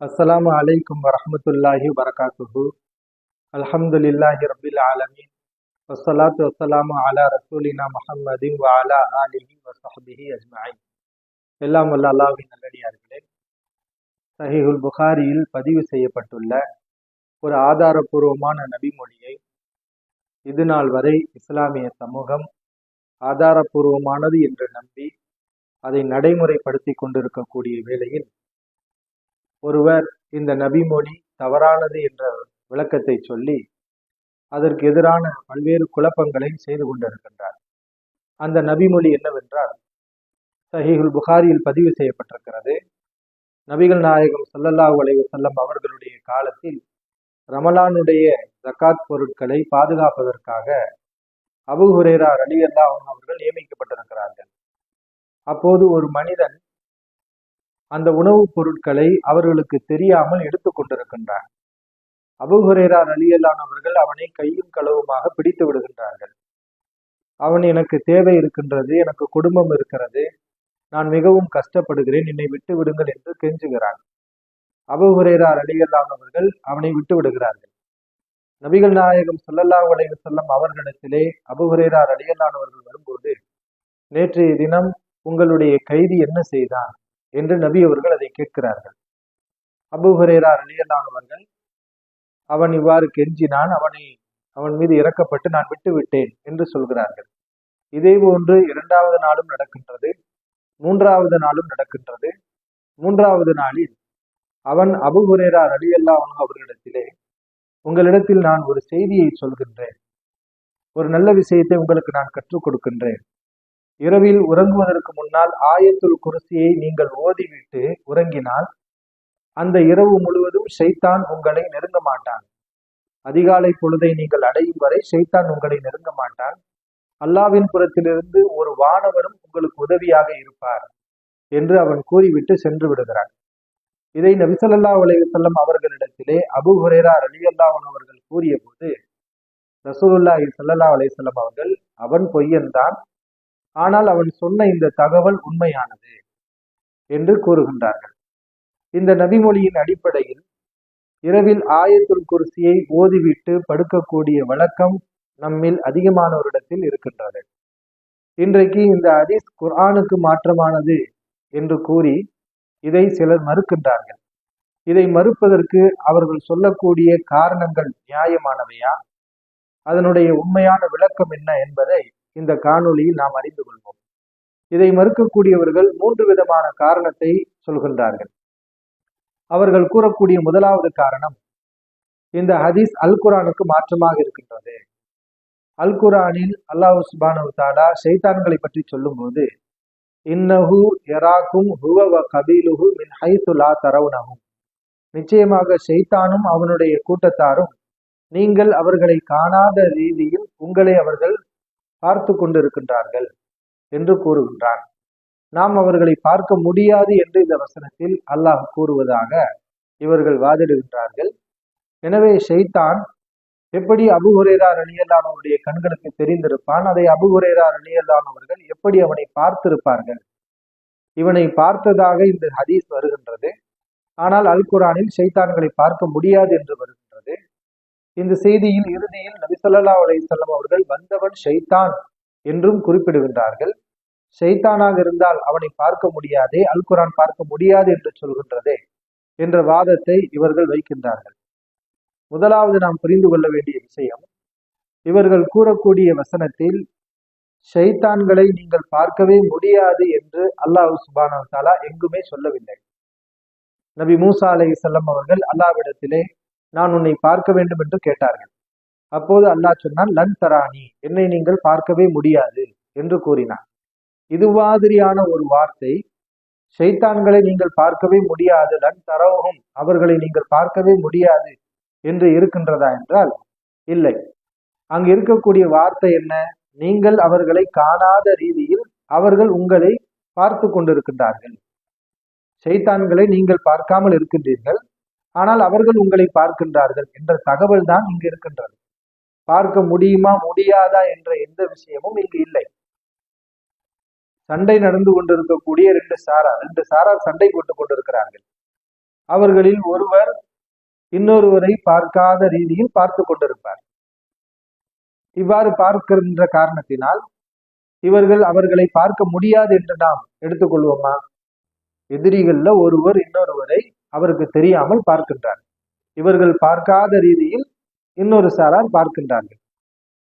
அஸ்ஸலாமு அலைக்கும் வரமத்துல்லாஹி வரகாத்துஹு அல்ஹம்துலில்லாஹி ரபில் ஆலமீன். வசலாத்து வஸ்ஸலாமு அலா ரசூலினா முஹம்மதின் அலா அலிஹி வசஹபிஹி அஜ்மாய் எல்லாம் வல்ல அல்லாஹ்வின் நல்லடியார்களே. சஹிஹுல் புகாரியில் பதிவு செய்யப்பட்டுள்ள ஒரு ஆதாரபூர்வமான நபிமொழியை இது நாள் வரை இஸ்லாமிய சமூகம் ஆதாரபூர்வமானது என்று நம்பி அதை நடைமுறைப்படுத்தி கொண்டிருக்கக்கூடிய வேளையில் ஒருவர் இந்த நபிமொழி தவறானது என்ற விளக்கத்தை சொல்லி அதற்கு எதிரான பல்வேறு குழப்பங்களை செய்து கொண்டிருக்கின்றார். அந்த நபிமொழி என்னவென்றால் சஹீகுல் புகாரியில் பதிவு செய்யப்பட்டிருக்கிறது. நபிகள் நாயகம் சல்லல்லாஹ் அலைஹி செல்லம் அவர்களுடைய காலத்தில் ரமலானுடைய ஜக்காத் பொருட்களை பாதுகாப்பதற்காக அபு ஹுரேரா அலி அல்லாஹ் அவர்கள் நியமிக்கப்பட்டிருக்கிறார்கள். அப்போது ஒரு மனிதன் அந்த உணவுப் பொருட்களை அவர்களுக்கு தெரியாமல் எடுத்து கொண்டிருக்கின்றார். அபுஹுரேரா அலியல்லானவர்கள் அவனை கையும் களவுமாக பிடித்து விடுகின்றார்கள். அவன் எனக்கு தேவை இருக்கின்றது எனக்கு குடும்பம் இருக்கிறது நான் மிகவும் கஷ்டப்படுகிறேன் என்னை விட்டு விடுங்கள் என்று கெஞ்சுகிறான் அபுஹுரேரா அலியல்லானவர்கள் அவனை விட்டு விடுகிறார்கள். நபிகள் நாயகம் சொல்லல்லா அலைஹி வஸல்லம் அவர்களிடத்திலே அபுஹுரேரா அலியல்லானவர்கள் வரும்போது நேற்றைய தினம் உங்களுடைய கைதி என்ன செய்தான் என்று நபி அவர்கள் அதை கேட்கிறார்கள். அபு ஹுரேரா அலியல்லான் அவர்கள் அவன் இவ்வாறு கெஞ்சினான் அவனை அவன் மீது இறக்கப்பட்டு நான் விட்டு விட்டேன் என்று சொல்கிறார்கள். இதே போன்று இரண்டாவது நாளும் நடக்கின்றது மூன்றாவது நாளும் நடக்கின்றது. மூன்றாவது நாளில் அவன் அபு ஹுரேரா ரலியல்லா அவர்களிடத்திலே உங்களிடத்தில் நான் ஒரு செய்தியை சொல்கின்றேன். ஒரு நல்ல விஷயத்தை உங்களுக்கு நான் கற்றுக் கொடுக்கின்றேன். இரவில் உறங்குவதற்கு முன்னால் ஆயத்துல் குருசியை நீங்கள் ஓதிவிட்டு உறங்கினால் அந்த இரவு முழுவதும் ஷைத்தான் உங்களை நெருங்க மாட்டான். அதிகாலை பொழுதை நீங்கள் அடையும் வரை ஷைத்தான் உங்களை நெருங்க மாட்டான். அல்லாவின் புறத்திலிருந்து ஒரு வானவரும் உங்களுக்கு உதவியாக இருப்பார் என்று அவன் கூறிவிட்டு சென்று விடுகிறான். இதை நபிசல்லா அலைவசல்லம் அவர்களிடத்திலே அபு ஹுரேரா அலி அல்லாவன் அவர்கள் கூறிய போது ரசூலுல்லாஹி சல்லா அலையம் அவர்கள் அவன் பொய்யன்தான் ஆனால் அவன் சொன்ன இந்த தகவல் உண்மையானது என்று கூறுகின்றார்கள். இந்த நபிமொழியின் அடிப்படையில் இரவில் ஆயத்துல் குர்சியை ஓதிவிட்டு படுக்கக்கூடிய வழக்கம் நம்மில் அதிகமானவரிடத்தில் இருக்கின்றது. இன்றைக்கு இந்த ஹதீஸ் குர்ஆனுக்கு மாற்றமானது என்று கூறி இதை சிலர் மறுக்கின்றார்கள். இதை மறுப்பதற்கு அவர்கள் சொல்லக்கூடிய காரணங்கள் நியாயமானவையா? அதனுடைய உண்மையான விளக்கம் என்ன என்பதை இந்த காணொளியில் நாம் அறிந்து கொள்வோம். இதை மறுக்கக்கூடியவர்கள் மூன்று விதமான காரணத்தை சொல்கின்றார்கள். அவர்கள் கூறக்கூடிய முதலாவது காரணம் இந்த ஹதீஸ் அல் குரானுக்கு மாற்றமாக இருக்கின்றது. அல் குரானில் அல்லாஹு சுபானு தாலா ஷைத்தான்களை பற்றி சொல்லும்போது இன்னஹு எராக்கும் ஹுவ கபீலுஹு மின் ஹைத்து தரவுனகும் நிச்சயமாக ஷைத்தானும் அவனுடைய கூட்டத்தாரும் நீங்கள் அவர்களை காணாத ரீதியில் உங்களை அவர்கள் பார்த்து கொண்டிருக்கின்றார்கள் என்று கூறுகின்றான். நாம் அவர்களை பார்க்க முடியாது என்று இந்த வசனத்தில் அல்லாஹ் கூறுவதாக இவர்கள் வாதிடுகின்றார்கள். எனவே ஷைத்தான் எப்படி அபுஹுரேரா அணியல்லானவருடைய கண்களுக்கு தெரிந்திருப்பான்? அதை அபுஹுரேரா அணியல்லானவர்கள் எப்படி அவனை பார்த்திருப்பார்கள்? இவனை பார்த்ததாக இந்த ஹதீஸ் வருகின்றது. ஆனால் அல் குரானில் ஷைத்தான்களை பார்க்க முடியாது என்று வருகிறது. இந்த செய்தியில் இறுதியில் நபிசல்லா அலையம் அவர்கள் வந்தவன் ஷைத்தான் என்றும் குறிப்பிடுகின்றார்கள். ஷைத்தானாக இருந்தால் அவனை பார்க்க முடியாதே அல் குரான் பார்க்க முடியாது என்று சொல்கின்றதே என்ற வாதத்தை இவர்கள் வைக்கின்றார்கள். முதலாவது நாம் புரிந்து கொள்ள வேண்டிய விஷயம் இவர்கள் கூறக்கூடிய வசனத்தில் ஷைத்தான்களை நீங்கள் பார்க்கவே முடியாது என்று அல்லாஹ் சுபானா தாலா எங்குமே சொல்லவில்லை. நபி மூசா அலை செல்லம் அவர்கள் அல்லாவிடத்திலே நான் உன்னை பார்க்க வேண்டும் என்று கேட்டார்கள். அப்போது அல்லாஹ் சொன்னான் லன் தராணி என்னை நீங்கள் பார்க்கவே முடியாது என்று கூறினார் இது மாதிரியான ஒரு வார்த்தை. ஷைத்தான்களை நீங்கள் பார்க்கவே முடியாது. லன் தரவும் அவர்களை நீங்கள் பார்க்கவே முடியாது என்று இருக்கின்றதா என்றால் இல்லை. அங்கு இருக்கக்கூடிய வார்த்தை என்ன? நீங்கள் அவர்களை காணாத ரீதியில் அவர்கள் உங்களை பார்த்து கொண்டிருக்கின்றார்கள். செய்தான்களை நீங்கள் பார்க்காமல் இருக்கின்றீர்கள். ஆனால் அவர்கள் உங்களை பார்க்கின்றார்கள் என்ற தகவல் தான் இங்கு இருக்கின்றது. பார்க்க முடியுமா முடியாதா என்ற எந்த விஷயமும் இங்கு இல்லை. சண்டை நடந்து கொண்டிருக்கக்கூடிய ரெண்டு சாரா ரெண்டு சாரார் சண்டை போட்டுக் கொண்டிருக்கிறார்கள். அவர்களில் ஒருவர் இன்னொருவரை பார்க்காத ரீதியில் பார்த்து கொண்டிருப்பார். இவ்வாறு பார்க்கின்ற காரணத்தினால் இவர்கள் அவர்களை பார்க்க முடியாது என்று நாம் எடுத்துக்கொள்வோமா எதிரிகள்ல ஒருவர் இன்னொருவரை அவருக்கு தெரியாமல் பார்க்கின்றார் இவர்கள் பார்க்காத ரீதியில் இன்னொரு சாரார் பார்க்கின்றார்கள்.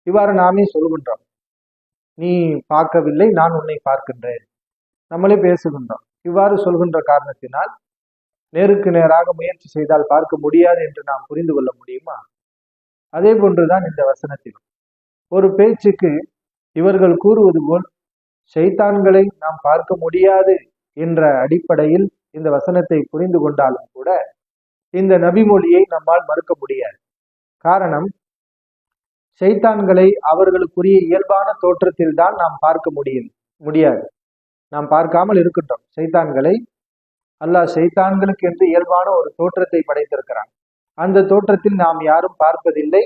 இவ்வாறு நாமே சொல்கின்றோம். நீ பார்க்கவில்லை நான் உன்னை பார்க்கின்றேன். நம்மளே பேசுகின்றோம். இவ்வாறு சொல்கின்ற காரணத்தினால் நேருக்கு நேராக முயற்சி செய்தால் பார்க்க முடியாது என்று நாம் புரிந்து கொள்ள முடியுமா? அதே போன்றுதான் இந்த வசனத்தில் ஒரு பேச்சுக்கு இவர்கள் கூறுவது போல் செய்தான்களை நாம் பார்க்க முடியாது என்ற அடிப்படையில் இந்த வசனத்தை புரிந்து கொண்டாலும் கூட இந்த நபிமொழியை நம்மால் மறுக்க முடியாது. காரணம் செய்தான்களை அவர்களுக்குரிய இயல்பான தோற்றத்தில் தான் நாம் பார்க்க முடியும் முடியாது. நாம் பார்க்காமல் இருக்கின்றோம். சைத்தான்களை அல்லாஹ் சைத்தான்களுக்கு என்று இயல்பான ஒரு தோற்றத்தை படைத்திருக்கிறான். அந்த தோற்றத்தில் நாம் யாரும் பார்ப்பதில்லை.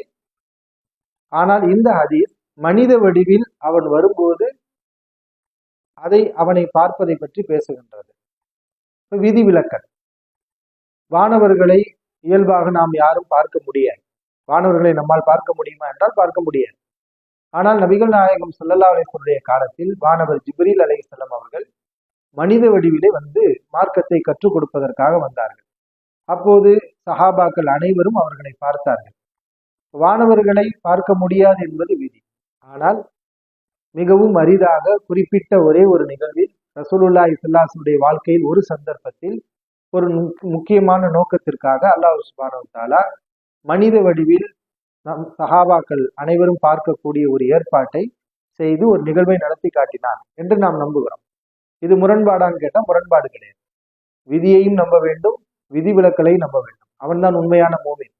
ஆனால் இந்த ஹதீஸ் மனித வடிவில் அவன் வரும்போது அதை அவனை பார்ப்பதை பற்றி பேசுகின்றது. விதிவிலக்கல். வானவர்களை இயல்பாக நாம் யாரும் பார்க்க முடியாது. வானவர்களை நம்மால் பார்க்க முடியுமா என்றால் பார்க்க முடியாது. ஆனால் நபிகள் நாயகம் சல்லல்லா அலிஸ்வருடைய காலத்தில் வானவர் ஜிப்ரீல் அலையம் அவர்கள் மனித வடிவிலே வந்து மார்க்கத்தை கற்றுக் கொடுப்பதற்காக வந்தார்கள். அப்போது சஹாபாக்கள் அனைவரும் அவர்களை பார்த்தார்கள். வானவர்களை பார்க்க முடியாது என்பது விதி. ஆனால் மிகவும் அரிதாக குறிப்பிட்ட ஒரே ஒரு நிகழ்வில் ரசூலுல்லா இஸ்லாசுடைய வாழ்க்கையில் ஒரு சந்தர்ப்பத்தில் ஒரு முக்கியமான நோக்கத்திற்காக அல்லாஹ் சுபானு தாலா மனித வடிவில் நம் சஹாபாக்கள் அனைவரும் பார்க்கக்கூடிய ஒரு ஏற்பாட்டை செய்து ஒரு நிகழ்வை நடத்தி காட்டினார் என்று நாம் நம்புகிறோம். இது முரண்பாடான்னு கேட்டால் முரண்பாடு கிடையாது. விதியையும் நம்ப வேண்டும் விதிவிலக்களை நம்ப வேண்டும். அவன்தான் உண்மையான மோமின்.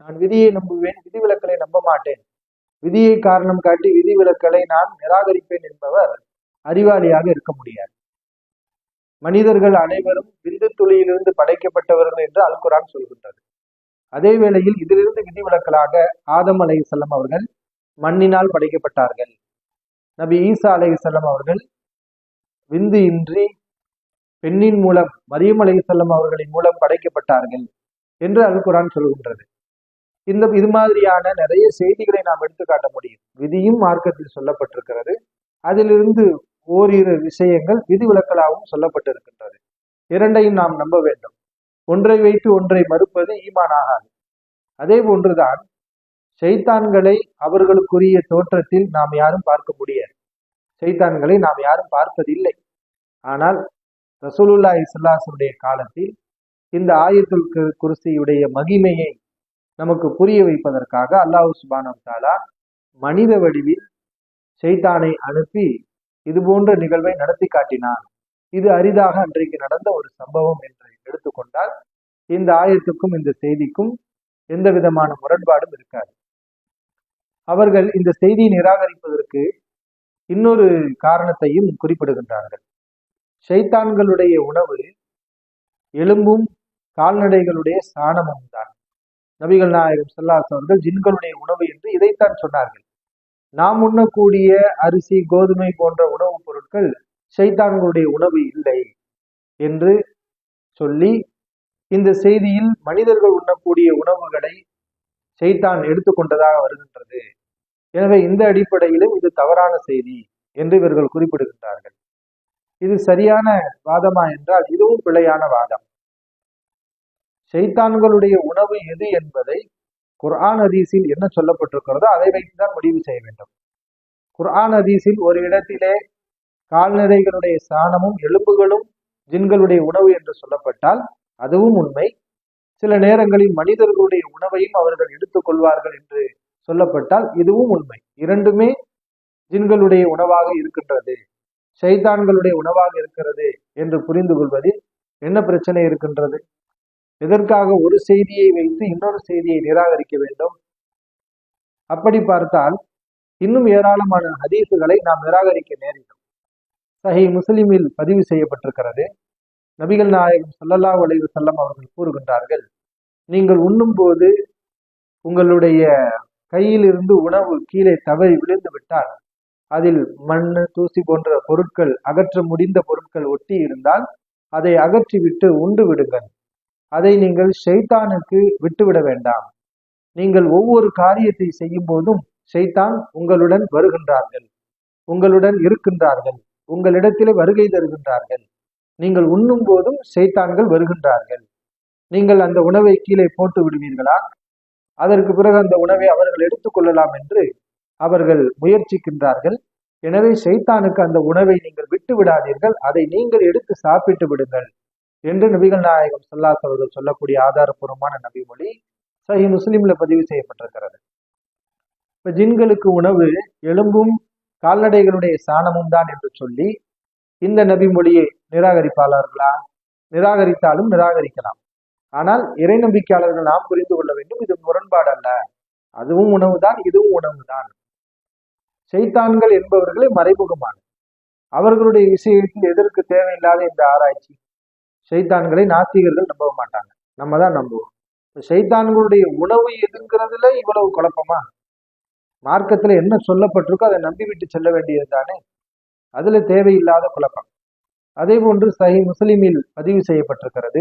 நான் விதியை நம்புவேன் விதிவிலக்களை நம்ப மாட்டேன். விதியை காரணம் காட்டி விதிவிலக்களை நான் நிராகரிப்பேன் என்பவர் அறிவாளியாக இருக்க முடியாது. மனிதர்கள் அனைவரும் விந்து துளியிலிருந்து படைக்கப்பட்டவர்கள் என்று அல்குரான் சொல்கின்றது. அதே வேளையில் இதிலிருந்து விதிவிலக்கலாக ஆதம் அலை செல்லம் அவர்கள் மண்ணினால் படைக்கப்பட்டார்கள். நபி ஈசா அலை செல்லம் அவர்கள் விந்து இன்றி பெண்ணின் மூலம் மரியம் அலை செல்லம் அவர்களின் மூலம் படைக்கப்பட்டார்கள் என்று அல் குரான் சொல்கின்றது. இந்த இது மாதிரியான நிறைய செய்திகளை நாம் எடுத்துக்காட்ட முடியும். விதியும் மார்க்கத்தில் சொல்லப்பட்டிருக்கிறது. அதிலிருந்து ஓரிரு விஷயங்கள் விதிவிலக்கலாகவும் சொல்லப்பட்டிருக்கின்றது. இரண்டையும் நாம் நம்ப வேண்டும். ஒன்றை வைத்து ஒன்றை மறுப்பது ஈமான் ஆகாது அதே போன்றுதான் சைத்தான்களை அவர்களுக்குரிய தோற்றத்தில் நாம் யாரும் பார்க்க முடியாது. சைத்தான்களை நாம் யாரும் பார்ப்பதில்லை ஆனால் ரசூலுல்லா இஸ்லாசுடைய காலத்தில் இந்த ஆயத்துல் குருசியுடைய மகிமையை நமக்கு புரிய வைப்பதற்காக அல்லாஹு சுபானம் தாலா மனித வடிவில் சைத்தானை அனுப்பி இது போன்ற நிகழ்வை நடத்தி காட்டினான். இது அரிதாக அன்றைக்கு நடந்த ஒரு சம்பவம் என்று எடுத்துக்கொண்டால் இந்த ஆயத்துக்கும் இந்த செய்திக்கும் எந்த விதமான முரண்பாடும் இருக்காது. அவர்கள் இந்த செய்தியை நிராகரிப்பதற்கு இன்னொரு காரணத்தையும் குறிப்பிடுகின்றார்கள். ஷைத்தான்களுடைய உணவு எலும்பும் கால்நடைகளுடைய சாணமும் தான். நபிகள் நாயகம் செல்லாஸ் அவர்கள் ஜின்களுடைய உணவு என்று இதைத்தான் சொன்னார்கள். நாம் உண்ணக்கூடிய அரிசி கோதுமை போன்ற உணவுப் பொருட்கள் சைத்தான்களுடைய உணவு இல்லை என்று சொல்லி இந்த செய்தியில் மனிதர்கள் உண்ணக்கூடிய உணவுகளை சைத்தான் எடுத்துக்கொண்டதாக வருகின்றது. எனவே இந்த அடிப்படையிலும் இது தவறான செய்தி என்று இவர்கள் குறிப்பிடுகின்றார்கள். இது சரியான வாதமா என்றால் இதுவும் பிழையான வாதம். சைத்தான்களுடைய உணவு எது என்பதை குர்ஆன் ஹதீஸில் என்ன சொல்லப்பட்டிருக்கிறதோ அதை வைத்துதான் முடிவு செய்ய வேண்டும். குர்ஆன் ஹதீஸில் ஒரு இடத்திலே கால்நடைகளுடைய சாணமும் எலும்புகளும் ஜின்களுடைய உணவு என்று சொல்லப்பட்டால் அதுவும் உண்மை. சில நேரங்களில் மனிதர்களுடைய உணவையும் அவர்கள் எடுத்துக்கொள்வார்கள் என்று சொல்லப்பட்டால் இதுவும் உண்மை. இரண்டுமே ஜின்களுடைய உணவாக இருக்கின்றது சைத்தான்களுடைய உணவாக இருக்கிறது என்று புரிந்து கொள்வதில் என்ன பிரச்சனை இருக்கின்றது? எதற்காக ஒரு செய்தியை வைத்து இன்னொரு செய்தியை நிராகரிக்க வேண்டும்? அப்படி பார்த்தால் இன்னும் ஏராளமான ஹதீசுகளை நாம் நிராகரிக்க நேரிடும். சஹி முஸ்லிமில் பதிவு செய்யப்பட்டிருக்கிறது. நபிகள் நாயகம் சல்லல்லா வளைவு செல்லம் அவர்கள் கூறுகின்றார்கள் நீங்கள் உண்ணும்போது உங்களுடைய கையிலிருந்து உணவு கீழே தவறி விழுந்து விட்டால் அதில் மண் தூசி போன்ற பொருட்கள் அகற்ற முடிந்த பொருட்கள் ஒட்டி இருந்தால் அதை அகற்றிவிட்டு உண்டு விடுங்கள். அதை நீங்கள் ஷைத்தானுக்கு விட்டுவிட வேண்டாம். நீங்கள் ஒவ்வொரு காரியத்தை செய்யும் போதும் ஷைத்தான் உங்களுடன் வருகின்றார்கள். உங்களுடன் இருக்கின்றார்கள். உங்களிடத்திலே வருகை தருகின்றார்கள். நீங்கள் உண்ணும் போதும் ஷைத்தான்கள் வருகின்றார்கள். நீங்கள் அந்த உணவை கீழே போட்டு விடுவீர்களா? அதற்கு பிறகு அந்த உணவை அவர்கள் எடுத்துக்கொள்ளலாம் என்று அவர்கள் முயற்சிக்கின்றார்கள். எனவே ஷைத்தானுக்கு அந்த உணவை நீங்கள் விட்டு விடாதீர்கள். அதை நீங்கள் எடுத்து சாப்பிட்டு விடுங்கள். என்று நபிகள் நாயகம் சல்லாஸ் அவர்கள் சொல்லக்கூடிய ஆதாரப்பூர்வமான நபிமொழி சஹி முஸ்லீம்ல பதிவு செய்யப்பட்டிருக்கிறது. இப்ப ஜின்களுக்கு உணவு எலும்பும் கால்நடைகளுடைய சாணமும் தான் என்று சொல்லி இந்த நபிமொழியை நிராகரிப்பாளர்களா? நிராகரித்தாலும் நிராகரிக்கலாம். ஆனால் இறை நம்பிக்கையாளர்கள் நாம் புரிந்து கொள்ள வேண்டும் இது முரண்பாடு அல்ல. அதுவும் உணவுதான் இதுவும் உணவுதான். செய்தான்கள் என்பவர்களே மறைமுகமான அவர்களுடைய விஷயத்தில் எதற்கு தேவையில்லாத இந்த ஆராய்ச்சி? சைத்தான்களை நாத்திகர்கள் நம்ப மாட்டாங்க. நம்ம தான் நம்புவோம் சைத்தான்களுடைய உணவு எதுங்கிறதுல இவ்வளவு குழப்பமா? மார்க்கத்துல என்ன சொல்லப்பட்டிருக்கோ அதை நம்பி விட்டு செல்ல வேண்டியது தானே அதுல தேவையில்லாத குழப்பம். அதே போன்று சஹி முஸ்லிமில் பதிவு செய்யப்பட்டிருக்கிறது.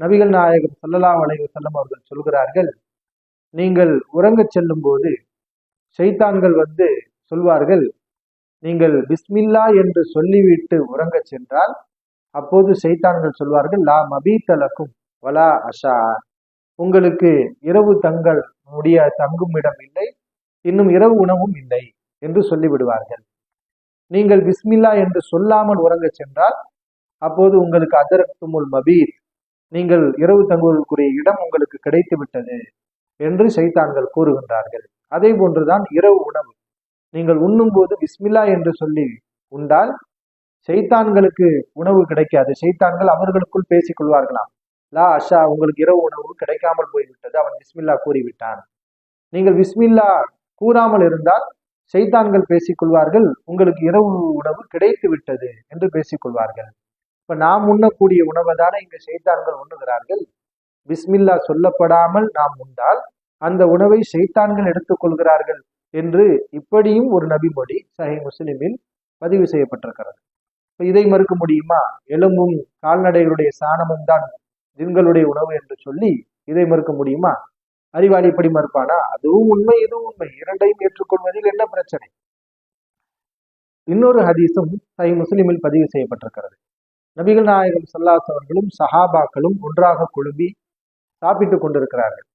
நபிகள் நாயகம் சல்லல்லா வளைவு செல்லம் அவர்கள் சொல்கிறார்கள் நீங்கள் உறங்கச் செல்லும் போது சைத்தான்கள் வந்து சொல்வார்கள் நீங்கள் பிஸ்மில்லா என்று சொல்லிவிட்டு உறங்கச் சென்றால் அப்போது செய்தான்கள் சொல்வார்கள் லா மபீத்தலக்கும் வலா அஷா. உங்களுக்கு இரவு தங்கள் முடிய தங்கும் இடம் இல்லை இன்னும் இரவு உணவும் இல்லை என்று சொல்லிவிடுவார்கள். நீங்கள் பிஸ்மில்லா என்று சொல்லாமல் உறங்கச் சென்றால் அப்போது உங்களுக்கு அதரத்துமுல் மபீத் நீங்கள் இரவு தங்குவதற்குரிய இடம் உங்களுக்கு கிடைத்து விட்டது என்று சைத்தான்கள் கூறுகின்றார்கள். அதே போன்றுதான் இரவு உணவு. நீங்கள் உண்ணும் போது பிஸ்மில்லா என்று சொல்லி உண்டால் செய்தான்களுக்கு உணவு கிடைக்காது. செய்தான்கள் அவர்களுக்குள் பேசிக் கொள்வார்களாம். லா அஷா உங்களுக்கு இரவு உணவு கிடைக்காமல் போய்விட்டது. அவன் விஸ்மில்லா கூறிவிட்டான். நீங்கள் விஸ்மில்லா கூறாமல் இருந்தால் செய்தான்கள் பேசிக்கொள்வார்கள் உங்களுக்கு இரவு உணவு கிடைத்து விட்டது என்று பேசிக்கொள்வார்கள் இப்ப நாம் உண்ணக்கூடிய உணவை தானே இங்கு செய்தான்கள் உண்ணுகிறார்கள்? விஸ்மில்லா சொல்லப்படாமல் நாம் உண்டால் அந்த உணவை செய்தான்கள் எடுத்துக்கொள்கிறார்கள் என்று இப்படியும் ஒரு நபிமொழி சஹி முஸ்லிமில் பதிவு செய்யப்பட்டிருக்கிறது. இதை மறுக்க முடியுமா? எலும்பும் கால்நடைகளுடைய சாணமும் தான் ஜின்களுடைய உணவு என்று சொல்லி இதை மறுக்க முடியுமா? அறிவாளி இப்படி மறுப்பானா? அதுவும் உண்மை இதுவும் உண்மை. இரண்டையும் ஏற்றுக்கொள்வதில் என்ன பிரச்சனை? இன்னொரு ஹதீஸும் சை முஸ்லிமில் பதிவு செய்யப்பட்டிருக்கிறது. நபிகள் நாயகம் சல்லாஸ் அவர்களும் சஹாபாக்களும் ஒன்றாக குழும்பி சாப்பிட்டுக் கொண்டிருக்கிறார்கள்.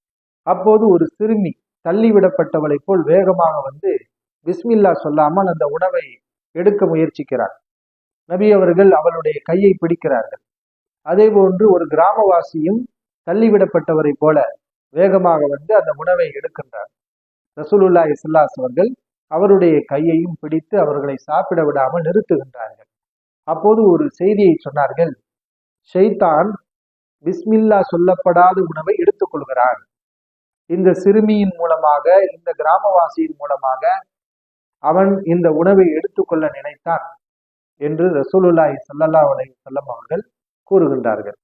அப்போது ஒரு சிறுமி தள்ளிவிடப்பட்டவளை போல் வேகமாக வந்து பிஸ்மில்லா சொல்லாமல் அந்த உணவை எடுக்க முயற்சிக்கிறார் நபி அவர்கள் அவளுடைய கையை பிடிக்கிறார்கள். அதே போன்று ஒரு கிராமவாசியும் தள்ளிவிடப்பட்டவரை போல வேகமாக வந்து அந்த உணவை எடுக்கின்றார். ரசூலுல்லா இஸ்லாஸ் அவர்கள் அவருடைய கையையும் பிடித்து அவர்களை சாப்பிட விடாமல் நிறுத்துகின்றார்கள். அப்போது ஒரு செய்தியை சொன்னார்கள். ஷெய்தான் பிஸ்மில்லா சொல்லப்படாத உணவை எடுத்துக்கொள்கிறான் இந்த சிறுமியின் மூலமாக இந்த கிராமவாசியின் மூலமாக அவன் இந்த உணவை எடுத்துக்கொள்ள நினைத்தான். என்று ரசூலுல்லாஹி சல்லல்லா அலை செல்லம் அவர்கள் கூறுகின்றார்கள்.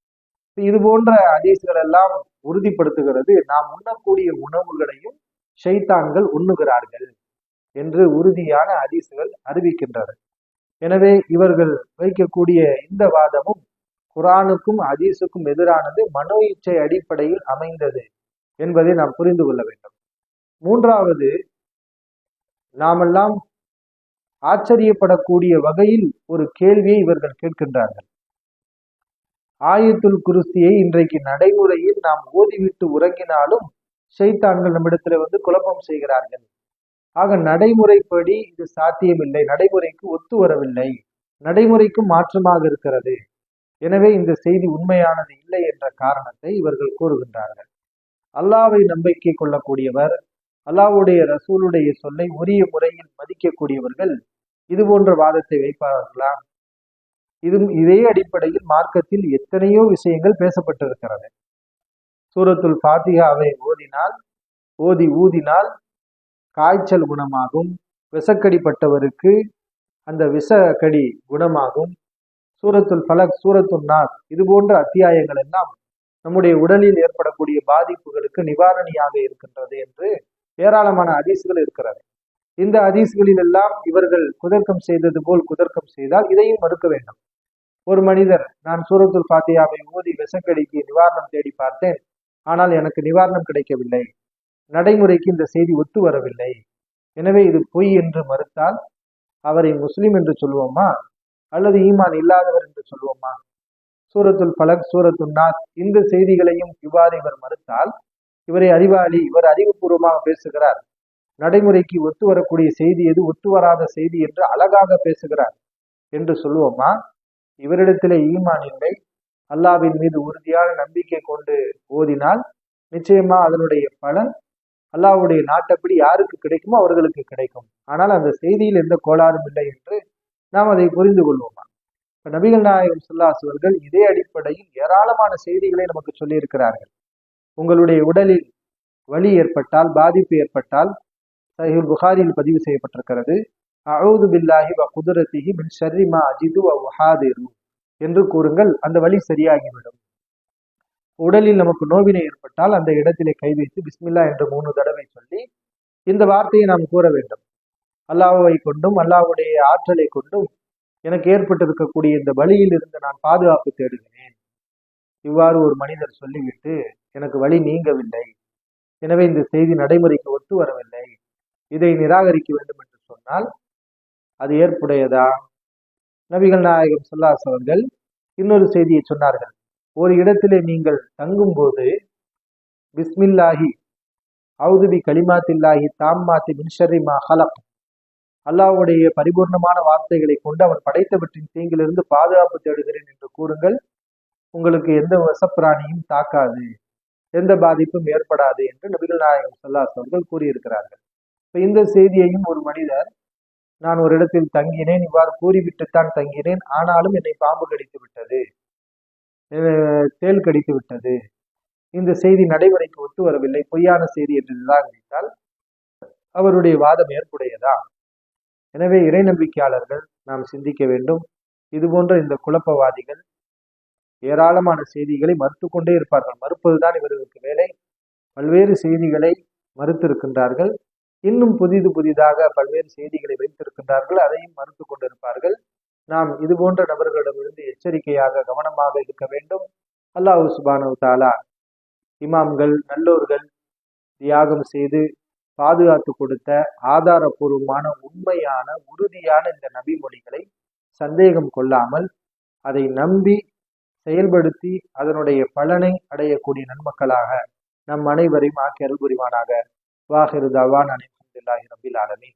இது போன்ற அதீஸ்கள் எல்லாம் உறுதிப்படுத்துகிறது. நாம் உண்ணக்கூடிய உணவுகளையும் ஷைத்தான்கள் உண்ணுகிறார்கள் என்று உறுதியான அதிசுகள் அறிவிக்கின்றன. எனவே இவர்கள் வைக்கக்கூடிய இந்த வாதமும் குரானுக்கும் அதீசுக்கும் எதிரானது மனோ இச்சை அடிப்படையில் அமைந்தது என்பதை நாம் புரிந்து கொள்ள வேண்டும். மூன்றாவது நாமெல்லாம் ஆச்சரியப்படக்கூடிய வகையில் ஒரு கேள்வியை இவர்கள் கேட்கின்றார்கள். ஆயத்துல் குருசியை இன்றைக்கு நடைமுறையில் நாம் ஓதிவிட்டு உறங்கினாலும் ஷைத்தான்கள் நம்மிடத்துல வந்து குழப்பம் செய்கிறார்கள். ஆக நடைமுறைப்படி இது சாத்தியமில்லை. நடைமுறைக்கு ஒத்து வரவில்லை. நடைமுறைக்கும் மாற்றமாக இருக்கிறது. எனவே இந்த செய்தி உண்மையானது இல்லை என்ற காரணத்தை இவர்கள் கூறுகின்றார்கள். அல்லாவை நம்பிக்கை கொள்ளக்கூடியவர் அல்லாவுடைய ரசூலுடைய சொல்லை உரிய முறையில் மதிக்கக்கூடியவர்கள் இது போன்ற வாதத்தை வைப்பார்களா? இது இதே அடிப்படையில் மார்க்கத்தில் எத்தனையோ விஷயங்கள் பேசப்பட்டிருக்கிறது. சூரத்துல் பாத்திகாவை ஓதினால் ஓதி ஊதினால் காய்ச்சல் குணமாகும் விஷக்கடிப்பட்டவருக்கு அந்த விஷக்கடி குணமாகும். சூரத்துல் பலக் சூரத்துல் நாஸ் இது போன்ற அத்தியாயங்கள் எல்லாம் நம்முடைய உடலில் ஏற்படக்கூடிய பாதிப்புகளுக்கு நிவாரணியாக இருக்கின்றது என்று ஏராளமான அதிசுகள் இருக்கிறது. இந்த அதிசுகளில் எல்லாம் இவர்கள் குதர்க்கம் செய்தது போல் குதர்க்கம் செய்தால் இதையும் மறுக்க வேண்டும். ஒரு மனிதர் நான் சூரத்துல் ஃபாத்தியாவை ஊதி விஷக்கடிக்கு நிவாரணம் தேடி பார்த்தேன். ஆனால் எனக்கு நிவாரணம் கிடைக்கவில்லை. நடைமுறைக்கு இந்த செய்தி ஒத்து வரவில்லை. எனவே இது பொய் என்று மறுத்தால் அவரை முஸ்லிம் என்று சொல்வோமா? அல்லது ஈமான் இல்லாதவர் என்று சொல்வோமா? சூரத்துல் பலக் சூரத்துல் நாத் இந்த செய்திகளையும் இவ்வாறு இவர் மறுத்தால் இவரை அறிவாளி இவர் அறிவுபூர்வமாக பேசுகிறார். நடைமுறைக்கு ஒத்து வரக்கூடிய செய்தி எது? ஒத்து வராத செய்தி என்று அழகாக பேசுகிறார் என்று சொல்லுவோமா? இவரிடத்திலே ஈமான் இல்லை. அல்லாவின் மீது உறுதியான நம்பிக்கை கொண்டு ஓதினால் நிச்சயமா அதனுடைய பலன் அல்லாவுடைய நாட்டப்படி யாருக்கு கிடைக்குமோ அவர்களுக்கு கிடைக்கும். ஆனால் அந்த செய்தியில் எந்த கோளாறும் இல்லை என்று நாம் அதை புரிந்து கொள்வோமா? இப்ப நபிகள் நாயகம் சுல்லாஸ் அவர்கள் இதே அடிப்படையில் ஏராளமான செய்திகளை நமக்கு சொல்லியிருக்கிறார்கள். உங்களுடைய உடலில் வலி ஏற்பட்டால் பாதிப்பு ஏற்பட்டால் சஹில் புகாரியில் பதிவு செய்யப்பட்டிருக்கிறது. அவுது பில்லாஹி வ குதிரத்திஹி மின் ஷர்ரிமா அஜிது வஹாதிரு என்று கூறுங்கள் அந்த வழி சரியாகிவிடும். உடலில் நமக்கு நோவினை ஏற்பட்டால் அந்த இடத்திலே கை வைத்து பிஸ்மில்லா என்று மூணு தடவை சொல்லி இந்த வார்த்தையை நாம் கூற வேண்டும். அல்லாஹுவை கொண்டும் அல்லாஹுடைய ஆற்றலை கொண்டும் எனக்கு ஏற்பட்டிருக்கக்கூடிய இந்த வழியில் இருந்து நான் பாதுகாப்பு தேடுகிறேன். இவ்வாறு ஒரு மனிதர் சொல்லிவிட்டு எனக்கு வழி நீங்கவில்லை. எனவே இந்த செய்தி நடைமுறைக்கு ஒத்து வரவில்லை. இதை நிராகரிக்க வேண்டும் என்று சொன்னால் அது ஏற்புடையதா? நபிகள் நாயகம் சொல்லாஸ் அவர்கள் இன்னொரு செய்தியை சொன்னார்கள். ஒரு இடத்திலே நீங்கள் தங்கும்போது பிஸ்மில்லாஹி அவுதுபி கலிமாத்தில்லாஹி தாம்மாத்தி மாத்தி மா ஹலக் அல்லாஹ்வுடைய பரிபூர்ணமான வார்த்தைகளை கொண்டு அவர் படைத்தவற்றின் தீங்கிலிருந்து பாதுகாப்பு தேடுகிறேன் என்று கூறுங்கள். உங்களுக்கு எந்த வசப்பிராணியும் தாக்காது எந்த பாதிப்பும் ஏற்படாது என்று நபிகள் நாயகம் சொல்லாஸ் அவர்கள் கூறியிருக்கிறார்கள். இப்போ இந்த செய்தியையும் ஒரு மனிதர் நான் ஒரு இடத்தில் தங்கினேன் இவ்வாறு கூறிவிட்டுத்தான் தங்கினேன் ஆனாலும் என்னை பாம்பு கடித்து விட்டது தேல் கடித்து விட்டது இந்த செய்தி நடைமுறைக்கு ஒத்து வரவில்லை பொய்யான செய்தி என்று நிராகரித்தால் அவருடைய வாதம் ஏற்புடையதா? எனவே இறை நம்பிக்கையாளர்கள் நாம் சிந்திக்க வேண்டும். இது போன்ற இந்த குழப்பவாதிகள் ஏராளமான செய்திகளை மறுத்து கொண்டே இருப்பார்கள். மறுப்பதுதான் இவர்களுக்கு வேலை. பல்வேறு செய்திகளை மறுத்திருக்கின்றார்கள். இன்னும் புதிது புதிதாக பல்வேறு செய்திகளை வைத்திருக்கின்றார்கள். அதையும் மறுத்து கொண்டிருப்பார்கள். நாம் இது போன்ற நபர்களிடமிருந்து எச்சரிக்கையாக கவனமாக இருக்க வேண்டும். அல்லாஹு சுபானு தாலா இமாம்கள் நல்லோர்கள் தியாகம் செய்து பாதுகாத்து கொடுத்த ஆதாரபூர்வமான உண்மையான உறுதியான இந்த நபி மொழிகளை சந்தேகம் கொள்ளாமல் அதை நம்பி செயல்படுத்தி அதனுடைய பலனை அடையக்கூடிய நன்மக்களாக நம் அனைவரையும் ஆக்கி அருள் புரிவானாக வாஹிருதாவான் அனைத்து ரபில் ஆலமி